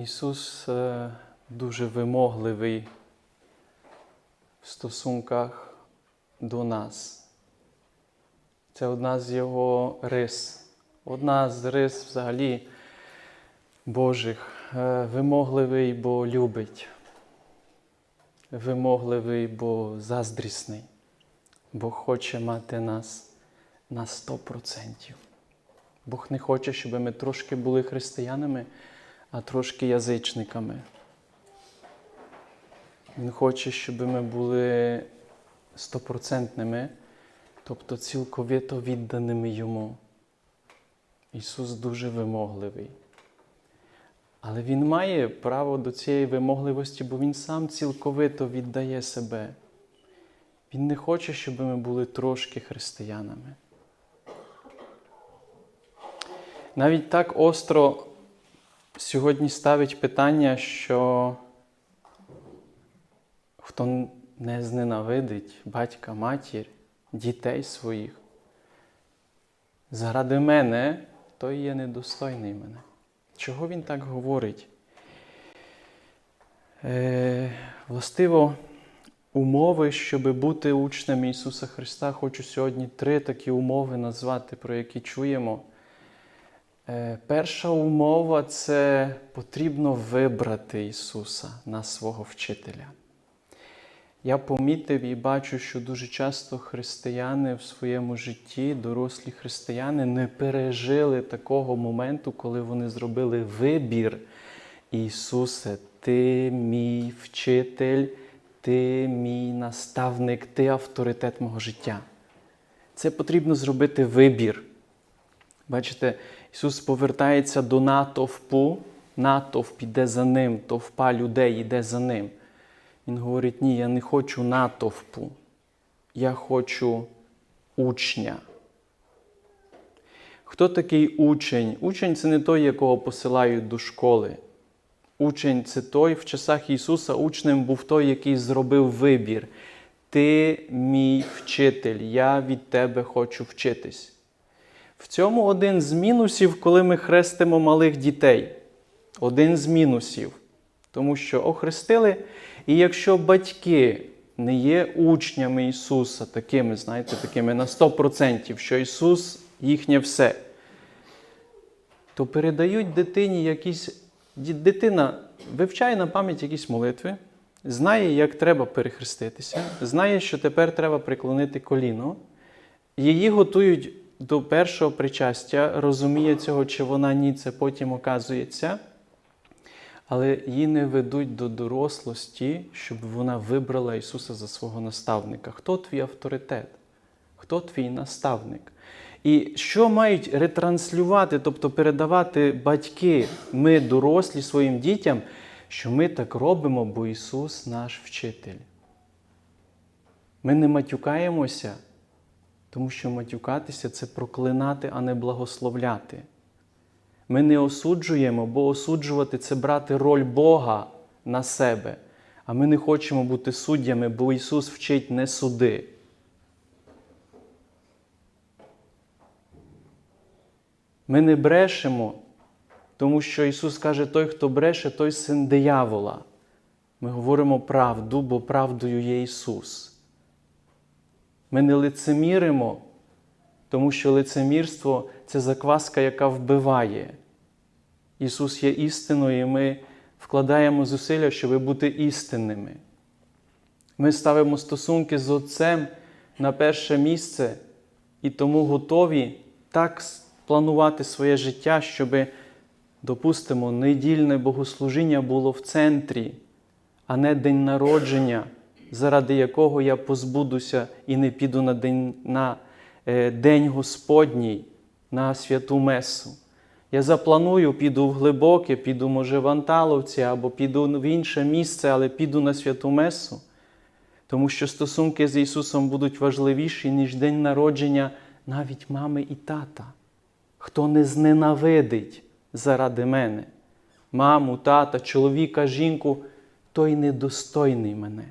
Ісус е, дуже вимогливий в стосунках до нас. Це одна з Його рис, одна з рис взагалі Божих. Е, Вимогливий, бо любить. Вимогливий, бо заздрісний, бо хоче мати нас на 100%. Бог не хоче, щоб ми трошки були християнами, а трошки язичниками. Він хоче, щоб ми були стопроцентними, тобто цілковито відданими Йому. Ісус дуже вимогливий. Але Він має право до цієї вимогливості, бо Він сам цілковито віддає себе. Він не хоче, щоб ми були трошки християнами. Навіть так остро сьогодні ставить питання, що хто не зненавидить батька, матір, дітей своїх, заради мене, той є недостойний мене. Чого він так говорить? Е, властиво, умови, щоб бути учнями Ісуса Христа, хочу сьогодні три такі умови назвати, про які чуємо. Е, Перша умова це потрібно вибрати Ісуса на свого вчителя. Я помітив і бачу, що дуже часто християни в своєму житті, дорослі християни, не пережили такого моменту, коли вони зробили вибір. Ісусе, Ти мій вчитель, Ти мій наставник, Ти авторитет мого життя. Це потрібно зробити вибір. Бачите, Ісус повертається до натовпу, натовп іде за ним, товпа людей йде за ним. Він говорить: ні, я не хочу натовпу, я хочу учня. Хто такий учень? Учень це не той, якого посилають до школи. Учень це той, в часах Ісуса учнем був той, який зробив вибір. Ти мій вчитель, я від тебе хочу вчитись. В цьому один з мінусів, коли ми хрестимо малих дітей. Один з мінусів. Тому що охрестили, і якщо батьки не є учнями Ісуса, такими, знаєте, такими на 100%, що Ісус їхнє все, то передають дитині якісь. Дитина вивчає на пам'ять якісь молитви, знає, як треба перехреститися, знає, що тепер треба приклонити коліно. Її готують до першого причастя, розуміє цього, чи вона ні, це потім оказується. Але її не ведуть до дорослості, щоб вона вибрала Ісуса за свого наставника. Хто твій авторитет? Хто твій наставник? І що мають ретранслювати, тобто передавати батьки, ми, дорослі, своїм дітям, що ми так робимо, бо Ісус наш вчитель. Ми не матюкаємося, тому що матюкатися це проклинати, а не благословляти. Ми не осуджуємо, бо осуджувати це брати роль Бога на себе. А ми не хочемо бути суддями, бо Ісус вчить не суди. Ми не брешемо, тому що Ісус каже, той, хто бреше, той син диявола. Ми говоримо правду, бо правдою є Ісус. Ми не лицеміримо, тому що лицемірство це закваска, яка вбиває. Ісус є істиною, і ми вкладаємо зусилля, щоб бути істинними. Ми ставимо стосунки з Отцем на перше місце і тому готові так планувати своє життя, щоб, допустимо, недільне богослужіння було в центрі, а не день народження, заради якого я позбудуся і не піду на день, на е, день Господній, на святу Месу. Я запланую, піду в глибоке, піду, може, в Анталовці або піду в інше місце, але піду на святу Месу. Тому що стосунки з Ісусом будуть важливіші, ніж день народження навіть мами і тата. Хто не зненавидить заради мене, маму, тата, чоловіка, жінку, той недостойний мене.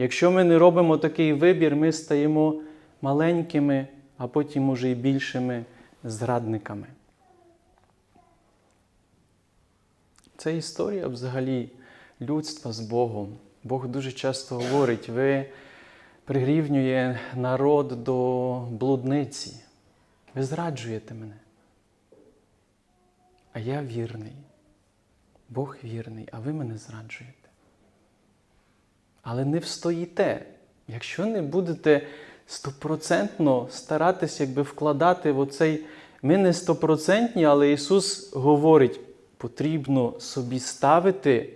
Якщо ми не робимо такий вибір, ми стаємо маленькими, а потім, може, і більшими зрадниками. Це історія взагалі людства з Богом. Бог дуже часто говорить, ви прирівнює народ до блудниці. Ви зраджуєте мене. А я вірний. Бог вірний, а ви мене зраджуєте. Але не встоїте. Якщо не будете стопроцентно старатися якби вкладати в оцей. Ми не стопроцентні, але Ісус говорить, потрібно собі ставити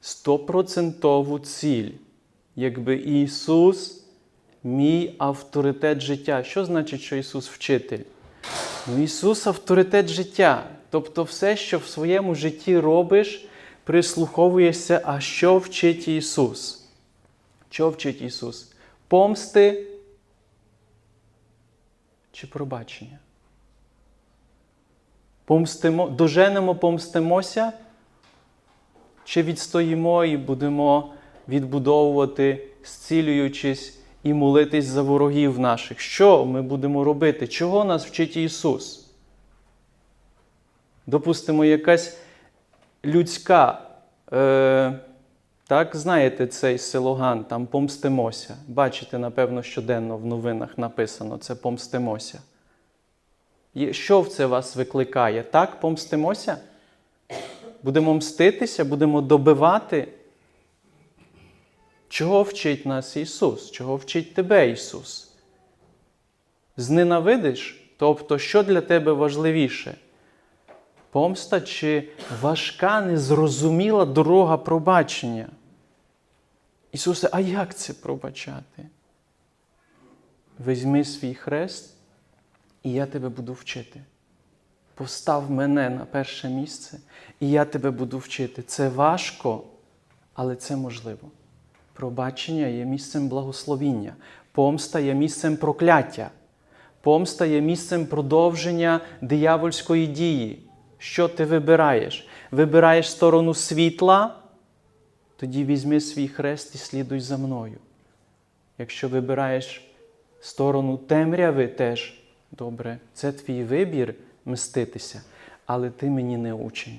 стопроцентову ціль. Якби Ісус мій авторитет життя. Що значить, що Ісус вчитель? Ну, Ісус авторитет життя. Тобто все, що в своєму житті робиш, прислуховуєшся, а що вчить Ісус? Що вчить Ісус? Помсти чи пробачення? Помстимо, доженемо, помстимося, чи відстоїмо і будемо відбудовувати, зцілюючись і молитись за ворогів наших? Що ми будемо робити? Чого нас вчить Ісус? Допустимо, якась людська, е, так, знаєте, цей слоган, там помстимося. Бачите, напевно, щоденно в новинах написано це помстимося. Є- Що в це вас викликає? Так, помстимося? Будемо мститися, будемо добивати. Чого вчить нас Ісус? Чого вчить тебе Ісус? Зненавидиш? Тобто, що для тебе важливіше? Помста чи важка, незрозуміла дорога пробачення? Ісусе, а як це пробачати? Візьми свій хрест, і я тебе буду вчити. Постав мене на перше місце, і я тебе буду вчити. Це важко, але це можливо. Пробачення є місцем благословіння, помста є місцем прокляття, помста є місцем продовження диявольської дії. Що ти вибираєш? Вибираєш сторону світла, тоді візьми свій хрест і слідуй за мною. Якщо вибираєш сторону темряви, теж добре, це твій вибір мститися, але ти мені не учень.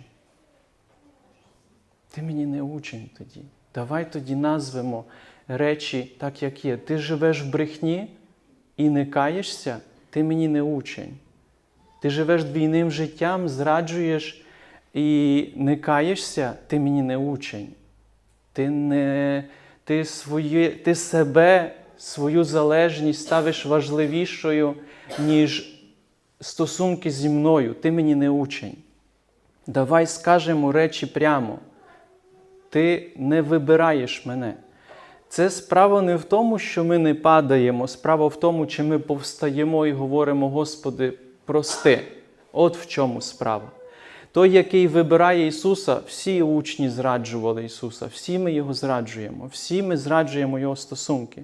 Ти мені не учень тоді. Давай тоді назвемо речі так, як є. Ти живеш в брехні і не каєшся, ти мені не учень. Ти живеш двійним життям, зраджуєш і не каєшся, ти мені не учень. Ти, не, ти, своє, ти себе, свою залежність ставиш важливішою, ніж стосунки зі мною. Ти мені не учень. Давай скажемо речі прямо. Ти не вибираєш мене. Це справа не в тому, що ми не падаємо, справа в тому, чи ми повстаємо і говоримо, Господи, прости. От в чому справа. Той, який вибирає Ісуса, всі учні зраджували Ісуса, всі ми Його зраджуємо, всі ми зраджуємо Його стосунки.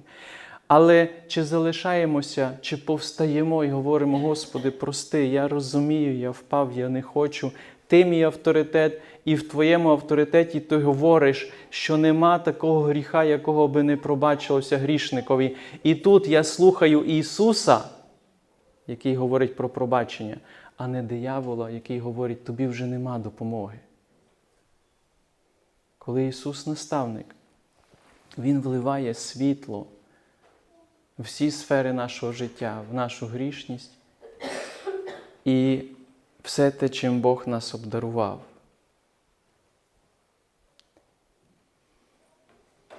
Але чи залишаємося, чи повстаємо і говоримо, Господи, прости, я розумію, я впав, я не хочу. Ти мій авторитет, і в твоєму авторитеті ти говориш, що нема такого гріха, якого би не пробачилося грішникові. І тут я слухаю Ісуса, який говорить про пробачення, а не диявола, який говорить, тобі вже нема допомоги. Коли Ісус наставник, Він вливає світло в всі сфери нашого життя, в нашу грішність і все те, чим Бог нас обдарував.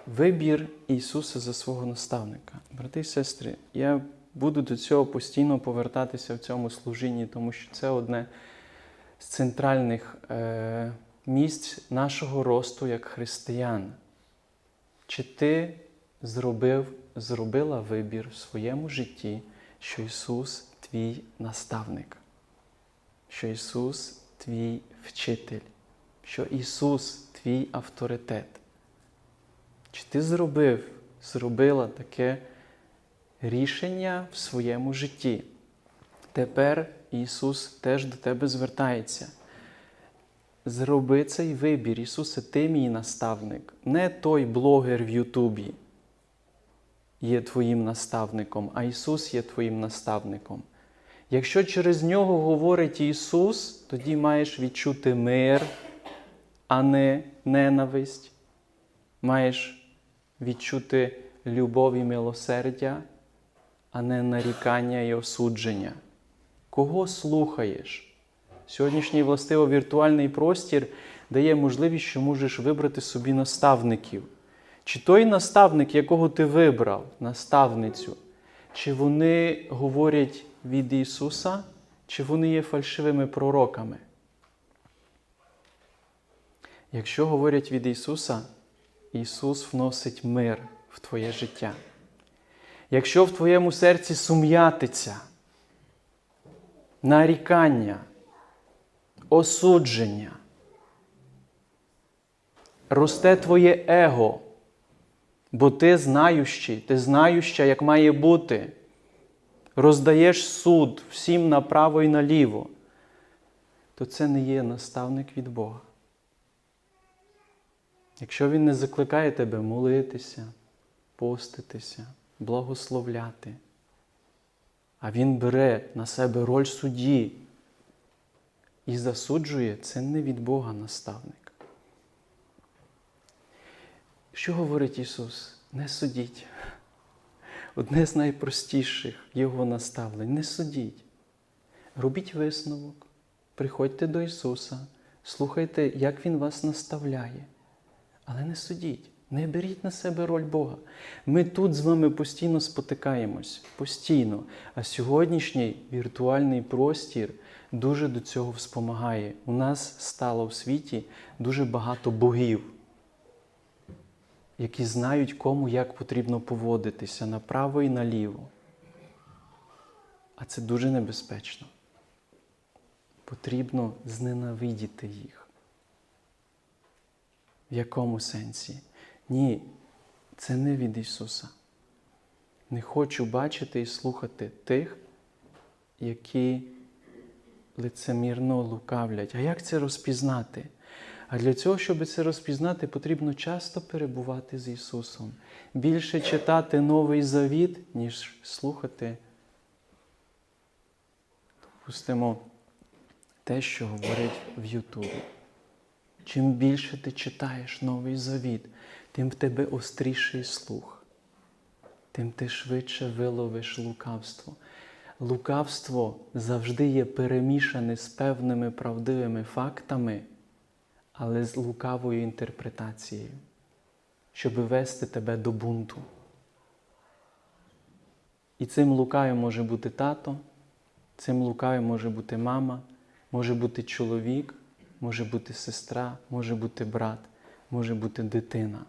Вибір Ісуса за свого наставника. Брати і сестри, я буду до цього постійно повертатися в цьому служінні, тому що це одне з центральних е, місць нашого росту як християн. Чи ти зробив, зробила вибір в своєму житті, що Ісус твій наставник, що Ісус твій вчитель, що Ісус твій авторитет? Чи ти зробив, зробила таке рішення в своєму житті? Тепер Ісус теж до тебе звертається. Зроби цей вибір, Ісусе, ти мій наставник, не той блогер в Ютубі є твоїм наставником, а Ісус є твоїм наставником. Якщо через нього говорить Ісус, тоді маєш відчути мир, а не ненависть. Маєш відчути любов і милосердя, а не нарікання і осудження. Кого слухаєш? Сьогоднішній властиво віртуальний простір дає можливість, що можеш вибрати собі наставників. Чи той наставник, якого ти вибрав, наставницю, чи вони говорять від Ісуса, чи вони є фальшивими пророками? Якщо говорять від Ісуса, Ісус вносить мир в твоє життя. Якщо в твоєму серці сум'ятиться, нарікання, осудження, росте твоє его, бо ти знаючий, ти знающа, як має бути, роздаєш суд всім направо і наліво, то це не є наставник від Бога. Якщо Він не закликає тебе молитися, поститися, благословляти, а Він бере на себе роль судді і засуджує, це не від Бога наставник. Що говорить Ісус? Не судіть. Одне з найпростіших Його наставлень не судіть. Робіть висновок, приходьте до Ісуса, слухайте, як Він вас наставляє. Але не судіть, не беріть на себе роль Бога. Ми тут з вами постійно спотикаємось, постійно. А сьогоднішній віртуальний простір дуже до цього вспомагає. У нас стало в світі дуже багато богів, які знають, кому як потрібно поводитися направо і наліво. А це дуже небезпечно. Потрібно зненавидіти їх. В якому сенсі? Ні, це не від Ісуса. Не хочу бачити і слухати тих, які лицемірно лукавлять. А як це розпізнати? А для цього, щоб це розпізнати, потрібно часто перебувати з Ісусом. Більше читати Новий Завіт, ніж слухати, допустимо, те, що говорять в Ютубі. Чим більше ти читаєш Новий Завіт, тим в тебе остріший слух, тим ти швидше виловиш лукавство. Лукавство завжди є перемішане з певними правдивими фактами, але з лукавою інтерпретацією, щоб вести тебе до бунту. І цим лукавим може бути тато, цим лукавим може бути мама, може бути чоловік може бути сестра, може бути брат, може бути дитина.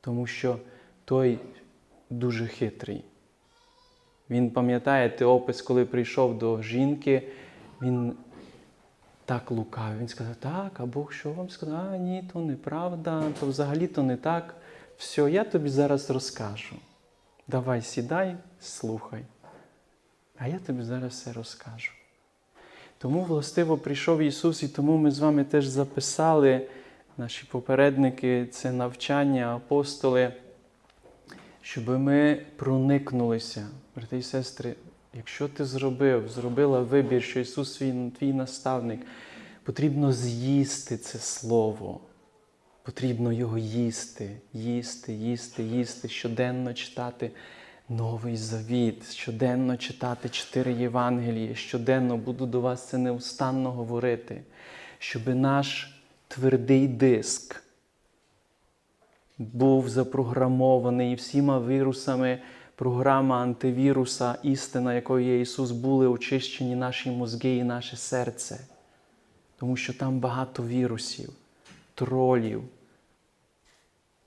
Тому що той дуже хитрий. Він пам'ятає ти опис, коли прийшов до жінки, він так лукав. Він сказав, так, а Бог що вам сказав? А ні, то неправда, то взагалі то не так. Все, я тобі зараз розкажу. Давай сідай, слухай. А я тобі зараз все розкажу. Тому властиво прийшов Ісус, і тому ми з вами теж записали наші попередники, це навчання, апостоли, щоб ми проникнулися, брати і сестри, якщо ти зробив, зробила вибір, що Ісус твій, наставник, потрібно з'їсти це Слово. Потрібно його їсти, їсти, їсти, їсти, щоденно читати. Новий завіт, щоденно читати чотири Євангелії, щоденно буду до вас це неустанно говорити, щоб наш твердий диск був запрограмований всіма вірусами, програма антивіруса, істина, якою є Ісус, були очищені наші мозги і наше серце. Тому що там багато вірусів, тролів,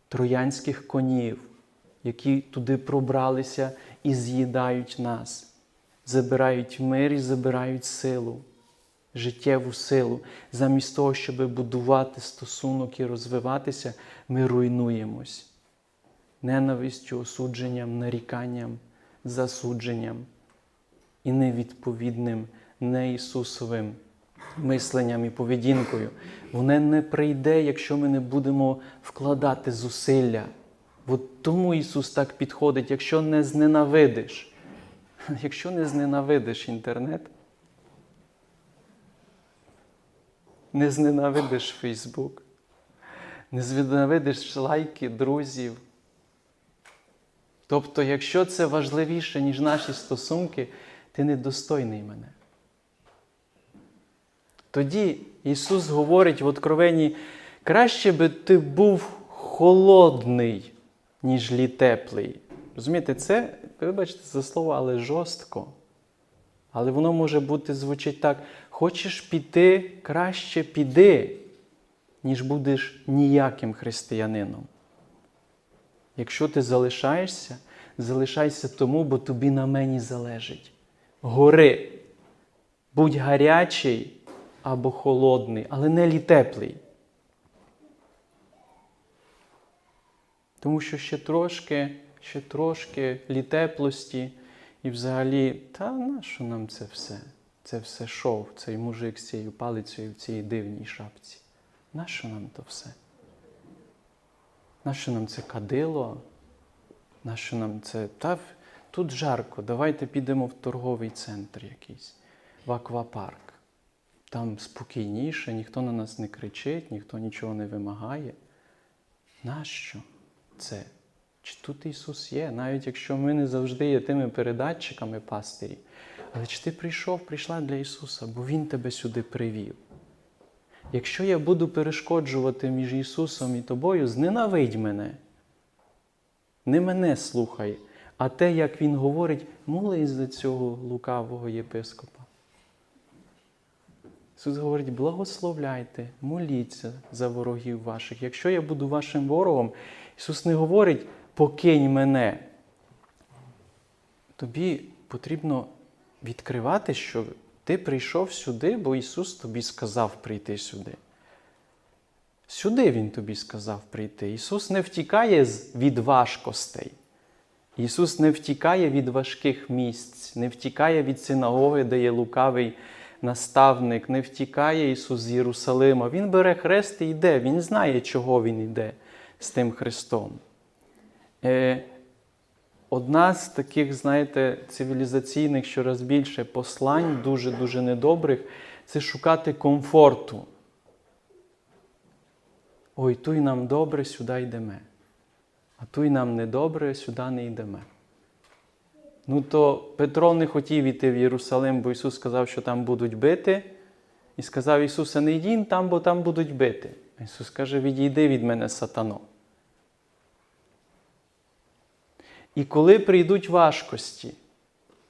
троянських конів які туди пробралися і з'їдають нас, забирають мир і забирають силу, життєву силу. Замість того, щоб будувати стосунок і розвиватися, ми руйнуємось ненавистю, осудженням, наріканням, засудженням і невідповідним, не Ісусовим мисленням і поведінкою. Воно не прийде, якщо ми не будемо вкладати зусилля. От тому Ісус так підходить, якщо не зненавидиш. Якщо не зненавидиш інтернет, не зненавидиш Фейсбук, не зненавидиш лайки друзів. Тобто, якщо це важливіше, ніж наші стосунки, ти недостойний мене. Тоді Ісус говорить в Откровенні, краще би ти був холодний, ніж лі теплий. Розумієте, це, вибачте за слово, але жорстко. Але воно може бути звучить так: хочеш піти, краще піди, ніж будеш ніяким християнином. Якщо ти залишаєшся, залишайся тому, бо тобі на мені залежить. Гори. Будь гарячий або холодний, але не лі теплий. Тому що ще трошки, ще трошки літеплості і взагалі, та нащо нам це все? Це все шов, цей мужик з цією палицею в цій дивній шапці. Нащо нам то все? Нащо нам це кадило? Нащо нам це. Та тут жарко, давайте підемо в торговий центр якийсь, в аквапарк. Там спокійніше, ніхто на нас не кричить, ніхто нічого не вимагає. Нащо це? Чи тут Ісус є, навіть якщо ми не завжди є тими передатчиками пастирі. Але чи ти прийшов, прийшла для Ісуса, бо Він тебе сюди привів. Якщо я буду перешкоджувати між Ісусом і тобою, зненавидь мене. Не мене слухай, а те, як Він говорить, молись за цього лукавого єпископа. Ісус говорить, благословляйте, моліться за ворогів ваших. Якщо я буду вашим ворогом, Ісус не говорить, покинь мене. Тобі потрібно відкривати, що ти прийшов сюди, бо Ісус тобі сказав прийти сюди. Сюди Він тобі сказав прийти. Ісус не втікає від важкостей. Ісус не втікає від важких місць, не втікає від синагоги, де є лукавий наставник, не втікає Ісус з Єрусалима. Він бере хрест і йде. Він знає, чого Він йде з тим Христом. Е, Одна з таких, знаєте, цивілізаційних щораз більше послань, дуже-дуже недобрих, це шукати комфорту. Ой, туй нам добре, сюди йдемо. А туй нам недобре, сюди не йдемо. Ну то Петро не хотів іти в Єрусалим, бо Ісус сказав, що там будуть бити. І сказав Ісусе, не йдіть там, бо там будуть бити. Ісус каже, відійди від мене, сатано. І коли прийдуть важкості,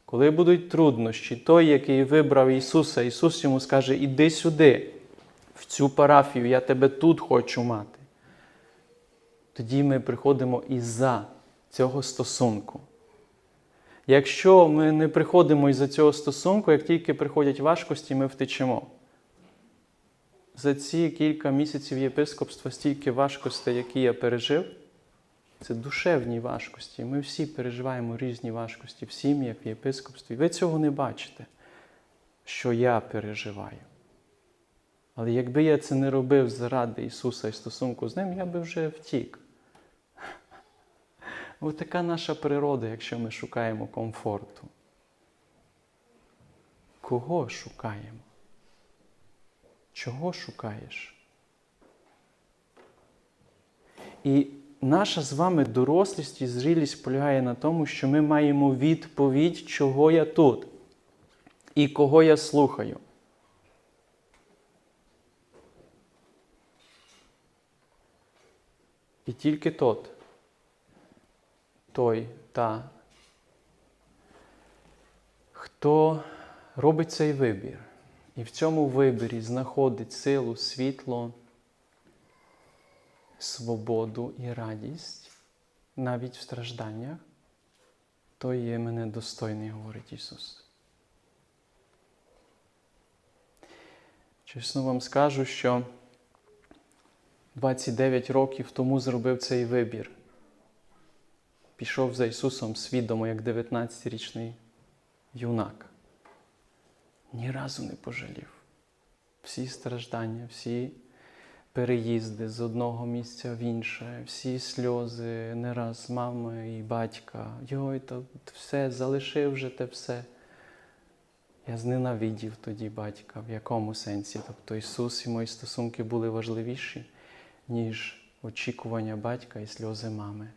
коли будуть труднощі, той, який вибрав Ісуса, Ісус йому скаже, іди сюди, в цю парафію, я тебе тут хочу мати. Тоді ми приходимо із-за цього стосунку. Якщо ми не приходимо із-за цього стосунку, як тільки приходять важкості, ми втечемо. За ці кілька місяців єпископства стільки важкостей, які я пережив, це душевні важкості. Ми всі переживаємо різні важкості в сім'ях, в єпископстві. Ви цього не бачите, що я переживаю. Але якби я це не робив заради Ісуса і стосунку з Ним, я би вже втік. Ось така наша природа, якщо ми шукаємо комфорту. Кого шукаємо? Чого шукаєш? І наша з вами дорослість і зрілість полягає на тому, що ми маємо відповідь, чого я тут і кого я слухаю. І тільки тот, той, та, хто робить цей вибір, і в цьому виборі знаходить силу, світло, свободу і радість, навіть в стражданнях, той є мене достойний, говорить Ісус. Чесно вам скажу, що 29 років тому зробив цей вибір. Пішов за Ісусом свідомо, як 19-річний юнак. Ні разу не пожалів. Всі страждання, всі переїзди з одного місця в інше, всі сльози, не раз мами і батька. Йой, то все, залишив вже те все. Я зненавидів тоді батька. В якому сенсі? Тобто Ісус і мої стосунки були важливіші, ніж очікування батька і сльози мами.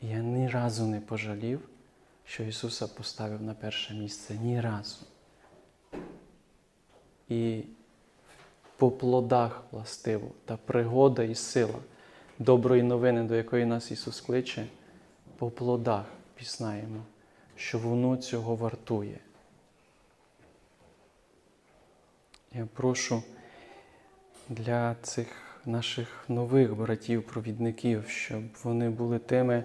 І я ні разу не пожалів, що Ісуса поставив на перше місце. Ні разу. І по плодах властиво та пригода і сила доброї новини, до якої нас Ісус кличе, по плодах пізнаємо, що воно цього вартує. Я прошу для цих наших нових братів-провідників, щоб вони були тими,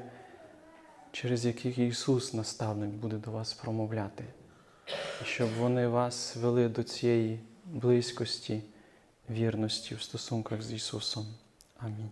через яких Ісус, наставник, буде до вас промовляти, щоб вони вас вели до цієї близькості, вірності в стосунках з Ісусом. Амінь.